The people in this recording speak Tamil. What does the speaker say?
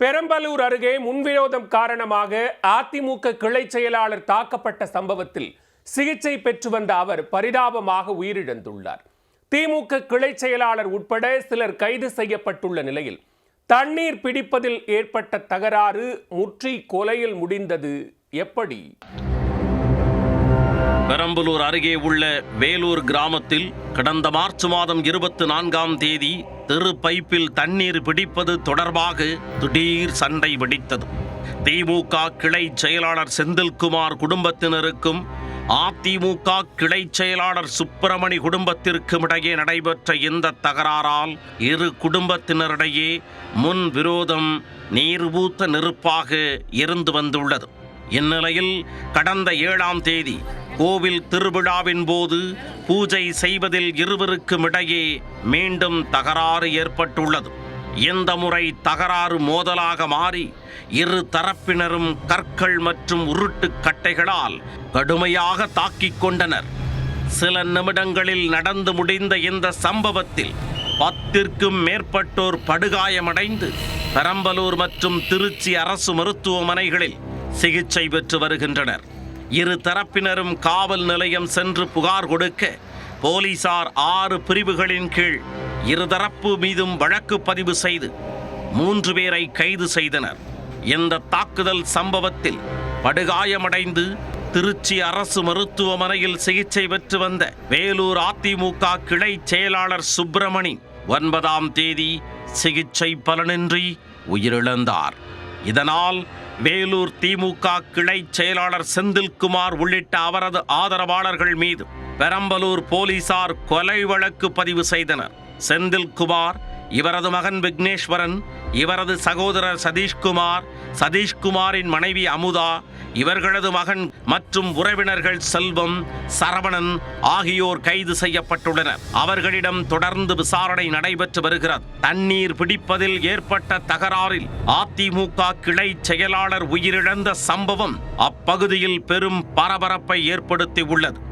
பெரம்பலூர் அருகே முன்விரோதம் காரணமாக அதிமுக கிளை செயலாளர் தாக்கப்பட்ட சம்பவத்தில் சிகிச்சை பெற்று வந்த அவர் பரிதாபமாக உயிரிழந்துள்ளார். திமுக கிளை செயலாளர் உட்பட சிலர் கைது செய்யப்பட்டுள்ள நிலையில் தண்ணீர் பிடிப்பதில் ஏற்பட்ட தகராறு முற்றி கொலையில் முடிந்தது. எப்படி? பெரம்பலூர் அருகே உள்ள வேலூர் கிராமத்தில் கடந்த மார்ச் மாதம் இருபத்தி நான்காம் தேதி தெரு பைப்பில் தண்ணீர் பிடிப்பது தொடர்பாக திடீர் சண்டை வெடித்தது. திமுக கிளை செயலாளர் செந்தில்குமார் குடும்பத்தினருக்கும் அதிமுக கிளை செயலாளர் சுப்பிரமணி குடும்பத்திற்கும் இடையே நடைபெற்ற இந்த தகராறால் இரு குடும்பத்தினரிடையே முன் விரோதம் நீர்பூத்த நெருப்பாக இருந்து வந்துள்ளது. இந்நிலையில் கடந்த ஏழாம் தேதி கோவில் திருவிழாவின் போது பூஜை செய்வதில் இருவருக்கும் இடையே மீண்டும் தகராறு ஏற்பட்டுள்ளது. இந்த முறை தகராறு மோதலாக மாறி இரு தரப்பினரும் கற்கள் மற்றும் உருட்டு கட்டைகளால் கடுமையாக தாக்கிக் கொண்டனர். சில நிமிடங்களில் நடந்து முடிந்த இந்த சம்பவத்தில் பத்திற்கும் மேற்பட்டோர் படுகாயமடைந்து பெரம்பலூர் மற்றும் திருச்சி அரசு மருத்துவமனைகளில் சிகிச்சை பெற்று வருகின்றனர். இரு தரப்பினரும் காவல் நிலையம் சென்று புகார் கொடுக்க போலீசார் ஆறு பிரிவுகளின் கீழ் இருதரப்பு மீதும் வழக்கு பதிவு செய்து மூன்று பேரை கைது செய்தனர். இந்த தாக்குதல் சம்பவத்தில் படுகாயமடைந்து திருச்சி அரசு மருத்துவமனையில் சிகிச்சை பெற்று வந்த வேலூர் அதிமுக கிளை செயலாளர் சுப்பிரமணி ஒன்பதாம் தேதி சிகிச்சை பலனின்றி உயிரிழந்தார். இதனால் வேலூர் திமுக கிளை செயலாளர் செந்தில்குமார் உள்ளிட்ட அவரது ஆதரவாளர்கள் மீது பெரம்பலூர் போலீசார் கொலை வழக்கு பதிவு செய்தனர். செந்தில்குமார் இவரது மகன் விக்னேஸ்வரன் இவரது சகோதரர் சதீஷ்குமார் சதீஷ்குமாரின் மனைவி அமுதா இவர்களது மகன் மற்றும் உறவினர்கள் செல்வம் சரவணன் ஆகியோர் கைது செய்யப்பட்டுள்ளனர். அவர்களிடம் தொடர்ந்து விசாரணை நடைபெற்று வருகிறது. தண்ணீர் பிடிப்பதில் ஏற்பட்ட தகராறில் அதிமுக கிளை செயலாளர் உயிரிழந்த சம்பவம் அப்பகுதியில் பெரும் பரபரப்பை ஏற்படுத்தி உள்ளது